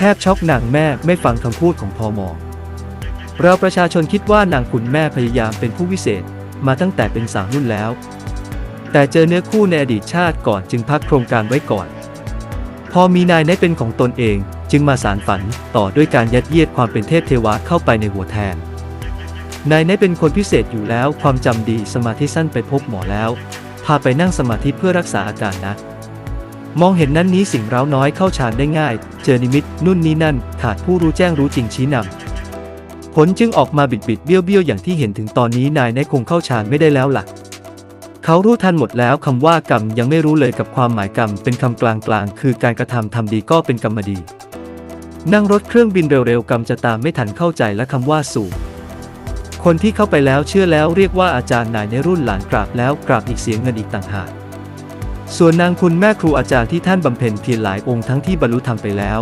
แทบช็อกนางแม่ไม่ฟังคำพูดของพอมอเราประชาชนคิดว่านางคุณแม่พยายามเป็นผู้วิเศษมาตั้งแต่เป็นสาวรุ่นแล้ว แต่เจอเนื้อคู่ในอดีตชาติก่อนจึงพักโครงการไว้ก่อน พอมีนายในเป็นของตนเองจึงมาสารฝันต่อด้วยการยัดเยียดความเป็นเทพเทวะเข้าไปในหัวแทน นายในเป็นคนพิเศษอยู่แล้วความจำดีสมาธิสั้นไปพบหมอแล้ว พาไปนั่งสมาธิเพื่อรักษาอาการนะ มองเห็นนั้นนี้สิ่งเร้าน้อยเข้าฌานได้ง่าย เจอนิมิตนุ่นนี้นั่น ขาดผู้รู้แจ้งรู้จริงชี้นำผลจึงออกมาบิดบิดเบี้ยวเบี้ยวอย่างที่เห็นถึงตอนนี้นายในคงเข้าฌานไม่ได้แล้วล่ะ เขารู้ทันหมดแล้วคำว่ากรรมยังไม่รู้เลยกับความหมายกรรมเป็นคำกลางๆ คือการกระทำทำดีก็เป็นกรรมดี นั่งรถเครื่องบินเร็วๆกรรมจะตามไม่ทันเข้าใจและคำว่าสู่คนที่เข้าไปแล้วเชื่อแล้วเรียกว่าอาจารย์นายในรุ่นหลานกราบแล้วกราบอีกเสียเงินอีกต่างหาก ส่วนนางคุณแม่ครูอาจารย์ที่ท่านบำเพ็ญเพียรหลายองค์ทั้งที่บรรลุธรรมไปแล้ว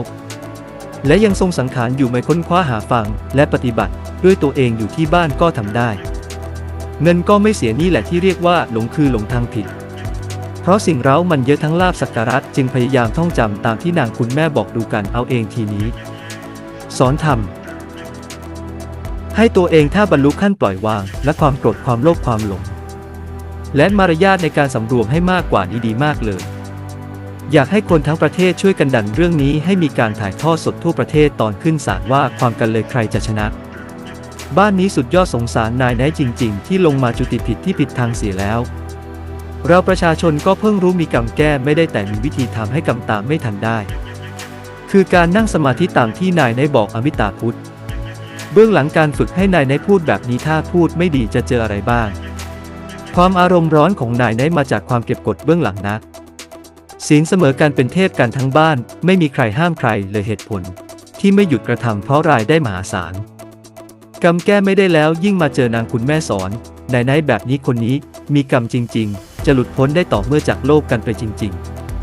และยังทรงสังขารอยู่ไม่ค้นคว้าหาฟังและปฏิบัติด้วยตัวเองอยู่ที่บ้านก็ทำได้ เงินก็ไม่เสียนี่แหละที่เรียกว่าหลงคือหลงทางผิด เพราะสิ่งเร้ามันเยอะทั้งลาบสักการะจึงพยายามท่องจำตามที่นางคุณแม่บอกดูกันเอาเองทีนี้ สอนธรรมให้ตัวเองถ้าบรรลุขั้นปล่อยวาง และความโกรธความโลภความหลง และมารยาทในการสำรวมให้มากกว่านี้ดีมากเลย อยากให้คนทั้งประเทศช่วยกันดันเรื่องนี้ให้มีการถ่ายทอดสดทั่วประเทศตอนขึ้นศาลว่าความกันเลยใครจะชนะ บ้านนี้สุดยอดสงสารนายไนท์จริง ๆ ที่ลงมาจุติผิดที่ผิดทางเสียแล้ว เราประชาชนก็เพิ่งรู้มีกรรมแก้ไม่ได้แต่มีวิธีทำให้กรรมตามไม่ทันได้ คือการนั่งสมาธิตามที่นายไนท์บอกอมิตาพุทธเบื้องหลังการฝึกให้นายไนพูดแบบนี้ถ้าพูดไม่ดีจะเจออะไรบ้าง ความอารมณ์ร้อนของนายไนท์มาจากความเก็บกดเบื้องหลังนะศีลเสมอการเป็นเทพกันทั้งบ้าน ไม่มีใครห้ามใครเลยเหตุผล ที่ไม่หยุดกระทำเพราะรายได้มหาศาลกรรมแก้ไม่ได้แล้วยิ่งมาเจอนางคุณแม่สอนนายนท์แบบนี้คนนี้มีกรรมจริง ๆ จะหลุดพ้นได้ต่อเมื่อจากโลกกันไปจริง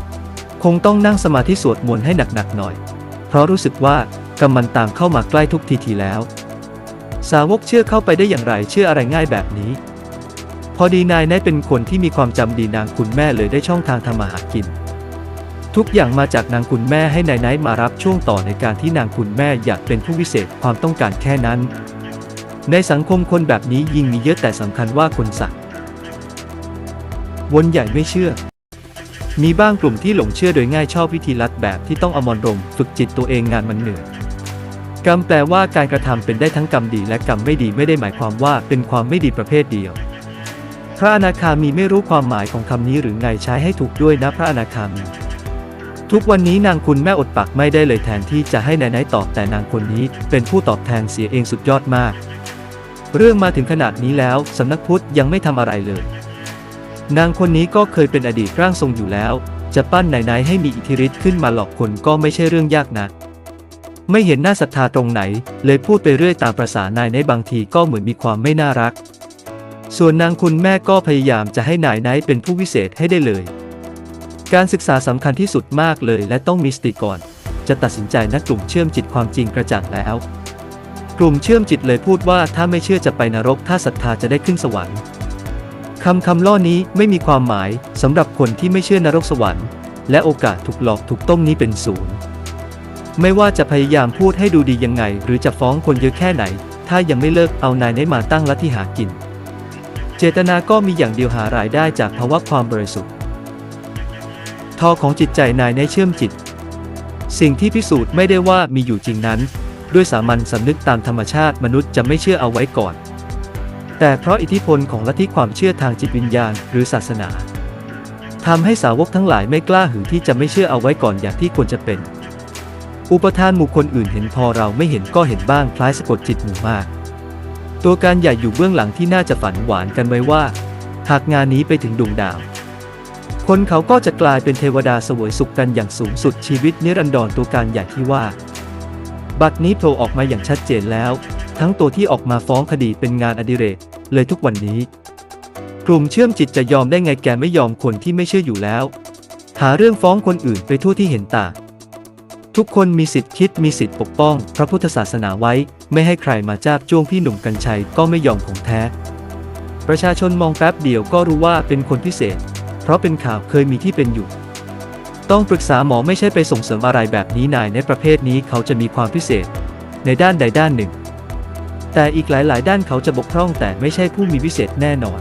ๆ คงต้องนั่งสมาธิสวดมนต์ให้หนักๆหน่อย เพราะรู้สึกว่ากรรมมันตามเข้ามาใกล้ทุกทีทีแล้ว สาวกเชื่อเข้าไปได้อย่างไรเชื่ออะไรง่ายแบบนี้ พอดีนายไนท์เป็นคนที่มีความจำดีนางคุณแม่เลยได้ช่องทางทำมาหากิน ทุกอย่างมาจากนางคุณแม่ให้นายไนท์มารับช่วงต่อในการที่นางคุณแม่อยากเป็นผู้วิเศษความต้องการแค่นั้น ในสังคมคนแบบนี้ยิ่งมีเยอะแต่สำคัญว่าคนสักวนใหญ่ไม่เชื่อ มีบ้างกลุ่มที่หลงเชื่อโดยง่ายชอบวิธีลัดแบบที่ต้องอมรรมฝึกจิตตัวเองงานมันเหนื่อยกรรมแปลว่าการกระทำเป็นได้ทั้งกรรมดีและกรรมไม่ดีไม่ได้หมายความว่าเป็นความไม่ดีประเภทเดียว พระอนาคามีไม่รู้ความหมายของคำนี้หรือไงใช้ให้ถูกด้วยนะพระอนาคามี ทุกวันนี้นางคุณแม่อดปากไม่ได้เลยแทนที่จะให้นายนายตอบแต่นางคนนี้เป็นผู้ตอบแทนเสียเองสุดยอดมาก เรื่องมาถึงขนาดนี้แล้วสำนักพุทธยังไม่ทำอะไรเลย นางคนนี้ก็เคยเป็นอดีตร่างทรงอยู่แล้ว จะปั้นนายนายให้มีอิทธิฤทธิ์ขึ้นมาหลอกคนก็ไม่ใช่เรื่องยากนะไม่เห็นหน้าศรัทธาตรงไหน เลยพูดไปเรื่อยตามประษานายในบางทีก็เหมือนมีความไม่น่ารัก ส่วนนางคุณแม่ก็พยายามจะให้นายไนท์เป็นผู้วิเศษให้ได้เลย การศึกษาสำคัญที่สุดมากเลยและต้องมีสติก่อน จะตัดสินใจนะกลุ่มเชื่อมจิตความจริงกระจ่างแล้ว กลุ่มเชื่อมจิตเลยพูดว่าถ้าไม่เชื่อจะไปนรกถ้าศรัทธาจะได้ขึ้นสวรรค์คำคำล่อนี้ไม่มีความหมายสำหรับคนที่ไม่เชื่อนรกสวรรค์ และโอกาสถูกหลอกถูกต้มนี้เป็นศูนย์ไม่ว่าจะพยายามพูดให้ดูดียังไง หรือจะฟ้องคนเยอะแค่ไหน ถ้ายังไม่เลิกเอานายไนท์มาตั้งลัทธิหากิน จตนาก็มีอย่างเดียวหารายได้จากภาวะความบริสุทธิ์ทอของจิตใจนายไนเชื่อมจิต สิ่งที่พิสูจน์ไม่ได้ว่ามีอยู่จริงนั้น ด้วยสามัญสำนึกตามธรรมชาติมนุษย์จะไม่เชื่อเอาไว้ก่อน แต่เพราะอิทธิพลของลัทธิความเชื่อทางจิตวิญญาณหรือศาสนาทำให้สาวกทั้งหลายไม่กล้าหือที่จะไม่เชื่อเอาไว้ก่อนอย่างที่ควรจะเป็น อุปทานหมู่คนอื่นเห็นพอเราไม่เห็นก็เห็นบ้างคล้ายสะกดจิตหมู่มาก ตัวการใหญ่อยู่เบื้องหลังที่น่าจะฝันหวานกันไว้ว่า หากงานนี้ไปถึงดวงดาว คนเขาก็จะกลายเป็นเทวดาสวยสุขกันอย่างสูงสุดชีวิตนิรันดรตัวการใหญ่ที่ว่า บัดนี้โผล่ออกมาอย่างชัดเจนแล้ว ทั้งตัวที่ออกมาฟ้องคดีเป็นงานอดิเรกเลยทุกวันนี้ กลุ่มเชื่อมจิตจะยอมได้ไงแกไม่ยอมคนที่ไม่เชื่ออยู่แล้ว หาเรื่องฟ้องคนอื่นไปทั่วที่เห็นต่าง ทุกคนมีสิทธิ์คิดมีสิทธิ์ปกป้อง พระพุทธศาสนาไว้ ไม่ให้ใครมาจ้าบจ้วงพี่หนุ่มกัญชัยก็ไม่ยอมของแท้ ประชาชนมองแป๊บเดียวก็รู้ว่าเป็นคนพิเศษ เพราะเป็นข่าวเคยมีที่เป็นอยู่ ต้องปรึกษาหมอไม่ใช่ไปส่งเสริมอะไรแบบนี้นายในประเภทนี้เขาจะมีความพิเศษ ในด้านใดด้านหนึ่ง แต่อีกหลาย ๆ ด้านเขาจะบกพร่องแต่ไม่ใช่ผู้มีพิเศษแน่นอน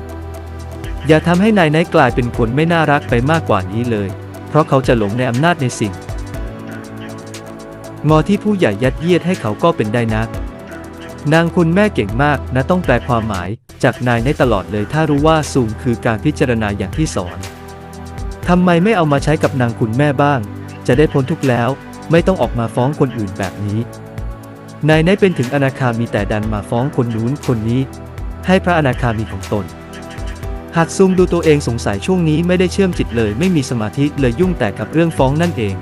อย่าทำให้นายนท์กลายเป็นคนไม่น่ารักไปมากกว่านี้เลย เพราะเขาจะหลงในอำนาจในสิ่ง งอที่ผู้ใหญ่ยัดเยียดให้เขาก็เป็นได้นะนางคุณแม่เก่งมากนะต้องแปลความหมาย จากนายในตลอดเลยถ้ารู้ว่าซูมคือการพิจารณาอย่างที่สอนทำไมไม่เอามาใช้กับนางคุณแม่บ้าง จะได้พ้นทุกข์แล้ว ไม่ต้องออกมาฟ้องคนอื่นแบบนี้ นายในเป็นถึงอนาคามีแต่ดันมาฟ้องคนนู้นคนนี้ ให้พระอนาคามีของตน หากซูมดูตัวเองสงสัยช่วงนี้ไม่ได้เชื่อมจิตเลย ไม่มีสมาธิเลยยุ่งแต่กับเรื่องฟ้องนั่นเอง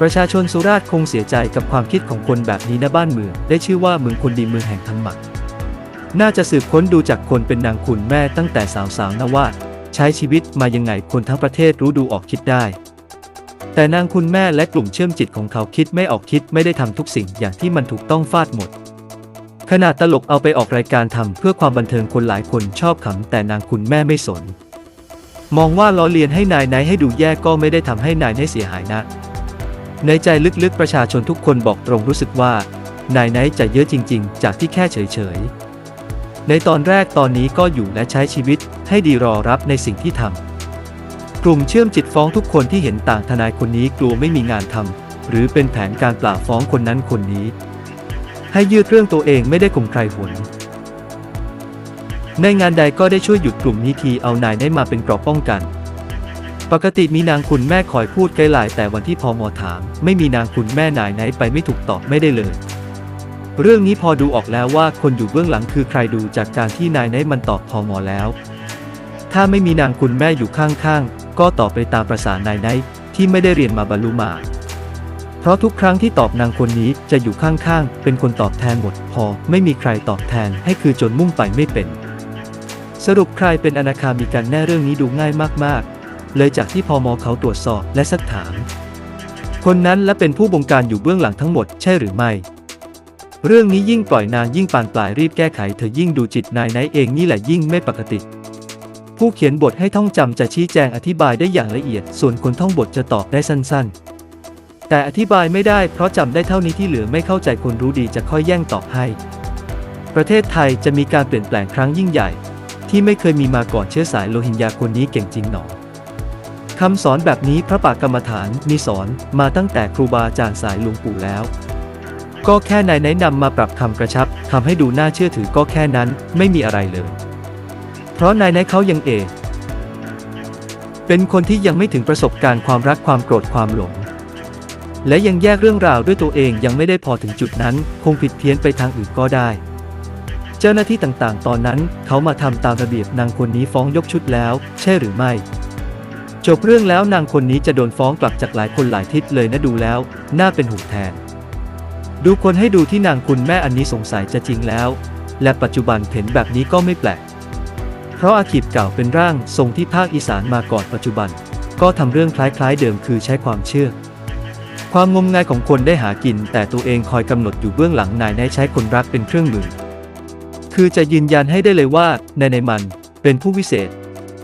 ประชาชนสุราษฎร์คงเสียใจกับความคิดของคนแบบนี้นะบ้านเมือง ได้ชื่อว่าเมืองคนดีเมืองแห่งธรรมะน่าจะสืบค้นดูจากคนเป็นนางคุณแม่ตั้งแต่สาวๆนะว่า ใช้ชีวิตมายังไงคนทั้งประเทศรู้ดูออกคิดได้ แต่นางคุณแม่และกลุ่มเชื่อมจิตของเขาคิดไม่ออกคิดไม่ได้ทำทุกสิ่งอย่างที่มันถูกต้องฟาดหมดขนาดตลกเอาไปออกรายการทำเพื่อความบันเทิงคนหลายคนชอบขำแต่นางคุณแม่ไม่สน มองว่าล้อเลียนให้นายไนท์ให้ดูแย่ก็ไม่ได้ทำให้นายไนท์เสียหายนะ ในใจลึกๆประชาชนทุกคนบอกตรงรู้สึกว่านายไนท์จะเยอะจริง ๆ จากที่แค่เฉยๆ ในตอนแรกตอนนี้ก็อยู่และใช้ชีวิตให้ดีรอรับในสิ่งที่ทำกลุ่มเชื่อมจิตฟ้องทุกคนที่เห็นต่างทนายคนนี้กลัวไม่มีงานทำหรือเป็นแผนการปราบฟ้องคนนั้นคนนี้ ให้ยืดเรื่องตัวเองไม่ได้ข่มใครหวนในงานใดก็ได้ช่วยหยุดกลุ่มนี้ทีเอานายได้มาเป็นกราะป้องกัน ปกติมีนางคุณแม่คอยพูดไกลๆแต่วันที่พอมอถาม ไม่มีนางคุณแม่นายไหนไปไม่ถูกตอบไม่ได้เลย เรื่องนี้พอดูออกแล้วว่าคนอยู่เบื้องหลังคือใครดูจากการที่นายไหนมันตอบพอมอแล้ว ถ้าไม่มีนางคุณแม่อยู่ข้างๆก็ตอบไปตามประสานายไหนท์ที่ไม่ได้เรียนมาบรรลุมาเพราะทุกครั้งที่ตอบนางคนนี้จะอยู่ข้างๆ เป็นคนตอบแทนหมด พอไม่มีใครตอบแทนให้คือจนมุ่งไปไม่เป็น สรุปใครเป็นอนาคามีกันแน่เรื่องนี้ดูง่ายมากๆ เลยจากที่พอมอเขาตรวจสอบและสักถาม คนนั้นและเป็นผู้บงการอยู่เบื้องหลังทั้งหมดใช่หรือไม่ เรื่องนี้ยิ่งปล่อยนานยิ่งปานปลายรีบแก้ไขเธอยิ่งดูจิตนายไนเองนี่แหละยิ่งไม่ปกติ ผู้เขียนบทให้ท่องจำจะชี้แจงอธิบายได้อย่างละเอียด ส่วนคนท่องบทจะตอบได้สั้นๆ แต่อธิบายไม่ได้เพราะจำได้เท่านี้ที่เหลือไม่เข้าใจคนรู้ดีจะค่อยแย่งตอบให้ ประเทศไทยจะมีการเปลี่ยนแปลงครั้งยิ่งใหญ่ ที่ไม่เคยมีมาก่อนเชื้อสายโลหินยาคนนี้เก่งจริงหนอ คำสอนแบบนี้พระปากรรมฐานมีสอนมาตั้งแต่ครูบาอาจารย์สายหลวงปู่แล้ว ก็แค่นายไหนนำมาปรับคำกระชับทำให้ดูน่าเชื่อถือก็แค่นั้นไม่มีอะไรเลย เพราะนายไหนเขายังเอเป็นคนที่ยังไม่ถึงประสบการณ์ความรักความโกรธความหลง และยังแยกเรื่องราวด้วยตัวเองยังไม่ได้พอถึงจุดนั้น คงผิดเพี้ยนไปทางอื่นก็ได้ เจ้าหน้าที่ต่างๆ ตอนนั้นเขามาทำตามระเบียบนางคนนี้ฟ้องยกชุดแล้ว ใช่หรือไม่ จบเรื่องแล้วนางคนนี้จะโดนฟ้องกลับจากหลายคนหลายทิศเลยนะดูแล้ว น่าเป็นห่วงแทน ดูคนให้ดูที่นางคุณแม่อันนี้สงสัยจะจริงแล้ว และปัจจุบันเห็นแบบนี้ก็ไม่แปลก เพราะอาคีบเก่าเป็นร่างทรงที่ภาคอีสานมาก่อนปัจจุบัน ก็ทำเรื่องคล้ายๆเดิมคือใช้ความเชื่อ ความงมงายของคนได้หากิน แต่ตัวเองคอยกำหนดอยู่เบื้องหลังนายได้ใช้คนรักเป็นเครื่องมือ คือจะยืนยันให้ได้เลยว่านายในมันเป็นผู้วิเศษ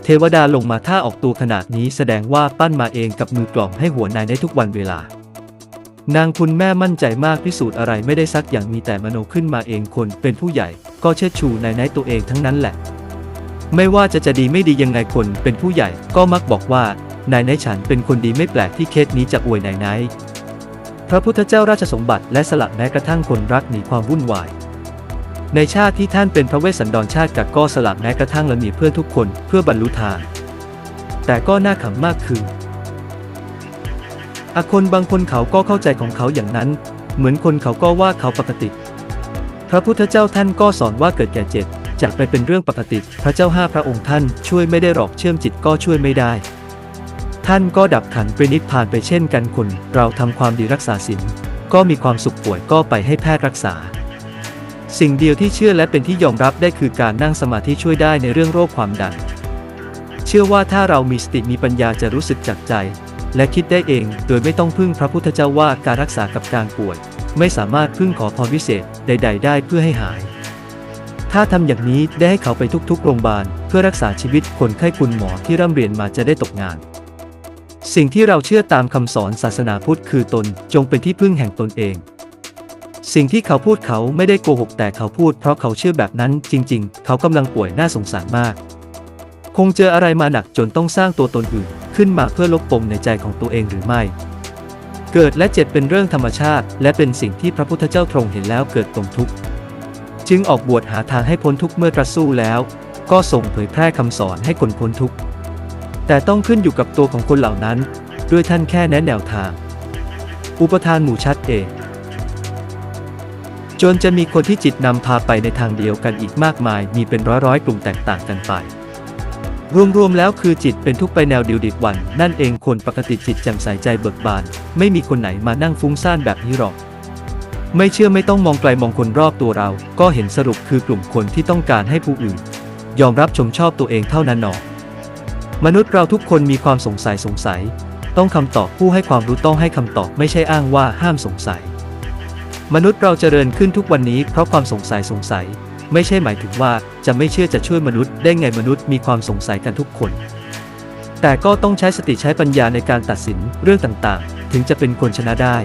เทวดาลงมาท่าออกตัวขนาดนี้แสดงว่าปั้นมาเองกับมือกล่อมให้หัวนายได้ทุกวันเวลา นางคุณแม่มั่นใจมากพิสูจน์อะไรไม่ได้สักอย่างมีแต่มโนขึ้นมาเองคนเป็นผู้ใหญ่ ก็เชิดชูนายนท์ตัวเองทั้งนั้นแหละ ไม่ว่าจะจะดีไม่ดียังไงคนเป็นผู้ใหญ่ก็มักบอกว่านายนท์ฉันเป็นคนดีไม่แปลกที่เคสนี้จะอวยนายนท์พระพุทธเจ้าราชสมบัติและสละแม้กระทั่งคนรักหนีความวุ่นวาย ในชาติที่ท่านเป็นพระเวสสันดรชาติกักก็สละแม้กระทั่งและมีเพื่อนทุกคนเพื่อบรรลุธรรมแต่ก็น่าขำมากคืออาคนบางคนเขาก็เข้าใจของเขาอย่างนั้น เหมือนคนเขาก็ว่าเขาปกติ พระพุทธเจ้าท่านก็สอนว่าเกิดแก่เจ็บจากไปเป็นเรื่องปกติ พระเจ้าห้าพระองค์ท่านช่วยไม่ได้หรอกเชื่อมจิตก็ช่วยไม่ได้ ท่านก็ดับขันปรินิพพานไปเช่นกันคน เราทำความดีรักษาศีลก็มีความสุขป่วยก็ไปให้แพทย์รักษา สิ่งเดียวที่เชื่อและเป็นที่ยอมรับได้คือการนั่งสมาธิช่วยได้ในเรื่องโรคความดัน เชื่อว่าถ้าเรามีสติมีปัญญาจะรู้สึกจากใจ และคิดได้เองโดยไม่ต้องพึ่งพระพุทธเจ้าว่าการรักษากับการป่วย ไม่สามารถพึ่งขอพรวิเศษใด ๆ ได้เพื่อให้หาย ถ้าทำอย่างนี้ได้ให้เขาไปทุกๆโรงพยาบาลเพื่อรักษาชีวิตคนไข้คุณหมอที่ร่ำเรียนมาจะได้ตกงาน สิ่งที่เราเชื่อตามคำสอนศาสนาพุทธคือตนจงเป็นที่พึ่งแห่งตนเอง สิ่งที่เขาพูดเขาไม่ได้โกหกแต่เขาพูดเพราะเขาเชื่อแบบนั้นจริง ๆ เขากำลังป่วยน่าสงสารมาก คงเจออะไรมาหนักจนต้องสร้างตัวตนอื่น ขึ้นมาเพื่อลบปมในใจของตัวเองหรือไม่ เกิดและเจ็บเป็นเรื่องธรรมชาติ และเป็นสิ่งที่พระพุทธเจ้าทรงเห็นแล้วเกิดตรงทุกข์จึงออกบวชหาทางให้พ้นทุกข์เมื่อตรัสสู้แล้ว ก็ส่งเผยแพร่คำสอนให้คนพ้นทุกข์แต่ต้องขึ้นอยู่กับตัวของคนเหล่านั้น ด้วยท่านแค่แนะแนวทาง อุปทานหมู่ชัดเอง จนจะมีคนที่จิตนำพาไปในทางเดียวกันอีกมากมาย มีเป็นร้อยๆกลุ่มแตกต่างกันไป รวมๆแล้วคือจิตเป็นทุกไปแนวเดียวดิบวัน นั่นเองคนปกติจิตแจ่มใสใจเบิกบาน ไม่มีคนไหนมานั่งฟุ้งซ่านแบบนี้หรอก ไม่เชื่อไม่ต้องมองไกลมองคนรอบตัวเรา ก็เห็นสรุปคือกลุ่มคนที่ต้องการให้ผู้อื่น ยอมรับชมชอบตัวเองเท่านั้นหนอมนุษย์เราทุกคนมีความสงสัยสงสัย ต้องคำตอบผู้ให้ความรู้ต้องให้คำตอบไม่ใช่อ้างว่าห้ามสงสัย มนุษย์เราเจริญขึ้นทุกวันนี้เพราะความสงสัยสงสัย ไม่ใช่หมายถึงว่าจะไม่เชื่อจะช่วยมนุษย์ได้ไงมนุษย์มีความสงสัยกันทุกคน แต่ก็ต้องใช้สติใช้ปัญญาในการตัดสินเรื่องต่างๆ ถึงจะเป็นคนชนะได้